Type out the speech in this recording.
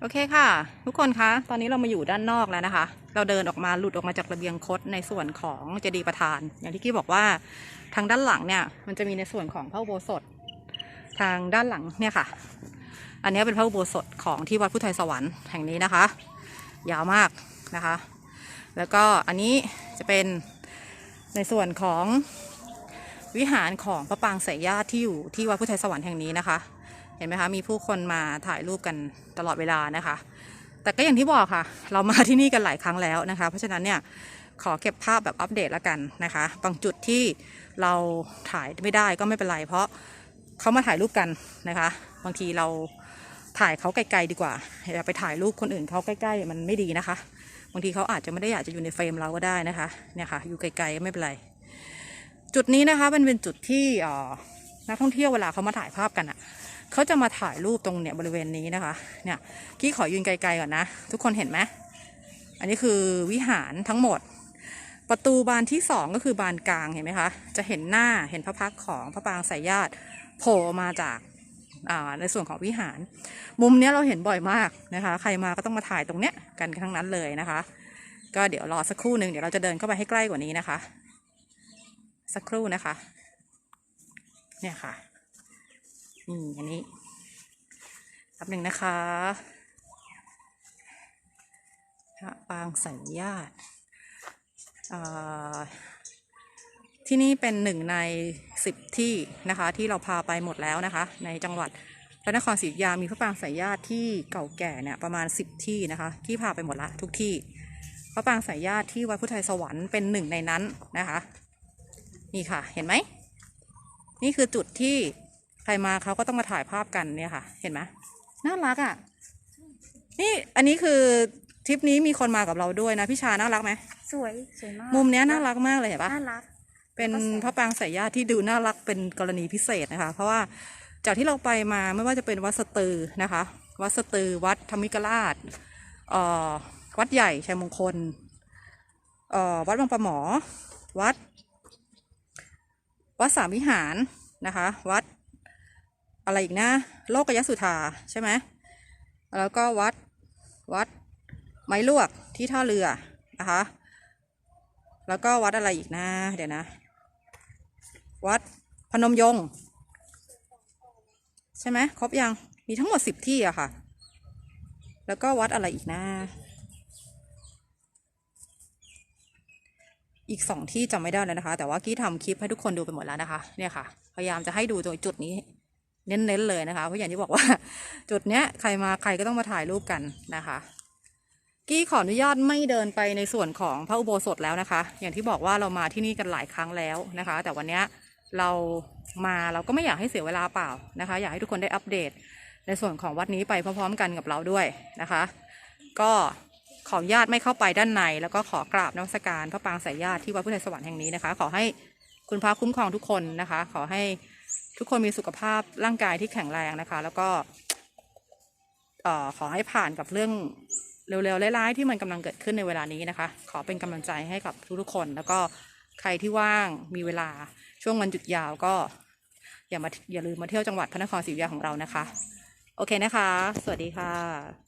โอเคค่ะ ทุกคนคะ ตอนนี้เรามาอยู่ด้านนอกแล้วนะคะ เราเดินออกมาหลุดออกมาจากระเบียงคดในส่วนของเจดีย์ประธาน อย่างที่กี้บอกว่าทางด้านหลังเนี่ย มันจะมีในส่วนของพระอุโบสถ ทางด้านหลังเนี่ยค่ะ อันนี้เป็นพระอุโบสถของที่วัดพุทธไทยสวรรค์แห่งนี้นะคะ ยาวมากนะคะ แล้วก็อันนี้จะเป็นในส่วนของวิหารของพระปางสายญาติที่อยู่ที่วัดพุทธไทยสวรรค์แห่งนี้นะคะ เห็นไหมคะมีผู้คนมาถ่ายรูปกันตลอดเวลานะคะ แต่ก็อย่างที่บอกค่ะ เรามาที่นี่กันหลายครั้งแล้วนะคะ เพราะฉะนั้นเนี่ยขอเก็บภาพแบบอัปเดตแล้วกันนะคะ บางจุดที่เราถ่ายไม่ได้ก็ไม่เป็นไร เพราะเขามาถ่ายรูปกันนะคะ บางทีเราถ่ายเขาไกลๆดีกว่าอย่าไปถ่ายรูปคนอื่นเขาใกล้ๆมันไม่ดีนะคะ บางทีเขาอาจจะไม่ได้อยากจะอยู่ในเฟรมเราก็ได้นะคะ เนี่ยค่ะอยู่ไกลๆก็ไม่เป็นไร จุดนี้นะคะมันเป็นจุดที่ออนักท่องเที่ยวเวลาเขามาถ่ายภาพกันอะ เขาจะมาถ่ายรูปตรงเนี่ยบริเวณนี้นะคะ เนี่ยกี้ขอยืนไกลๆก่อนนะ ทุกคนเห็นไหมอันนี้คือวิหารทั้งหมด ประตูบานที่สองก็คือบานกลางเห็นไหมคะ จะเห็นหน้าเห็นพระพักของพระปางสายญาติโผล่มาจากในส่วนของวิหาร มุมเนี้ยเราเห็นบ่อยมากนะคะ ใครมาก็ต้องมาถ่ายตรงเนี้ยกันทั้งนั้นเลยนะคะ ก็เดี๋ยวรอสักครู่หนึ่งเดี๋ยวเราจะเดินเข้าไปให้ใกล้กว่านี้นะคะ สักครู่นะคะ เนี่ยค่ะ นี่อันนี้แป๊บหนึ่งนะคะพระปางสัญญาติที่นี่เป็นหนึ่งในสิบที่นะคะ ที่เราพาไปหมดแล้วนะคะ ในจังหวัดพระนครศรีอยุธยามีพระปางสายญาติที่เก่าแก่เนี่ยประมาณสิบที่นะคะที่พาไปหมดละทุกที่ พระปางสายญาติที่วัดพุทธไทยสวรรค์เป็นหนึ่งในนั้นนะคะ นี่ค่ะเห็นไหม นี่คือจุดที่ รมาเขาก็ต้องมาถ่ายภาพกันเนี่ยค่ะ เห็นไหมน่ารักอะ นี่อันนี้คือทริปนี้มีคนมากับเราด้วยนะพี่ชาน่ารักไหมสวยสวยมากมุมเนี้ยน่ารักมากเลยเห็นปะน่ารัก เป็นพระปรางสายญาติที่ดูน่ารักเป็นกรณีพิเศษนะคะ เพราะว่าจากที่เราไปมาไม่ว่าจะเป็นวัดสตือนะคะ วัดสตือวัดธรรมิกราชเอ่อวัดใหญ่ชัยมงคลเอ่อวัดบางปะหมอ วัด วัดสามวิหารนะคะ วัด อะไรอีกนะโลกยสุธาใช่ไหมแล้วก็วัดวัดไม้ลวกที่ท่าเรือนะคะแล้วก็วัดอะไรอีกนะ เดี๋ยวนะ วัดพนมยงค์ใช่ไหมครบยังมีทั้งหมดสิบที่อะค่ะ แล้วก็วัดอะไรอีกนะ อีกสองที่จำไม่ได้แล้วนะคะ แต่ว่ากี้ทำคลิปให้ทุกคนดูไปหมดแล้วนะคะ เนี่ยค่ะ พยายามจะให้ดูตรงจุดนี้ เน้นๆเลยนะคะ เพราะอย่างที่บอกว่า จุดเนี้ยใครมาใครก็ต้องมาถ่ายรูปกันนะคะ กี้ขออนุญาตไม่เดินไปในส่วนของพระอุโบสถแล้วนะคะ อย่างที่บอกว่าเรามาที่นี่กันหลายครั้งแล้วนะคะ แต่วันเนี้ยเรามาเราก็ไม่อยากให้เสียเวลาเปล่านะคะ อยากให้ทุกคนได้อัปเดต ในส่วนของวัดนี้ไปพร้อมๆ กันกับเราด้วยนะคะ ก็ขออนุญาตไม่เข้าไปด้านใน แล้วก็ขอกราบนมัสการพระปางสายญาติที่วัดพุทธสวรรค์แห่งนี้นะคะ ขอให้คุณพระคุ้มครองทุกคนนะคะ ขอให้ ทุกคนมีสุขภาพร่างกายที่แข็งแรงนะคะ แล้วก็เอ่อขอให้ผ่านกับเรื่องเร็วๆร้ายๆที่มันกำลังเกิดขึ้นในเวลานี้นะคะ ขอเป็นกำลังใจให้กับทุกๆคน แล้วก็ใครที่ว่างมีเวลาช่วงวันหยุดยาวก็ อย่ามาอย่าลืมมาเที่ยวจังหวัดพระนครศรีอยุธยาของเรานะคะ โอเคนะคะ สวัสดีค่ะ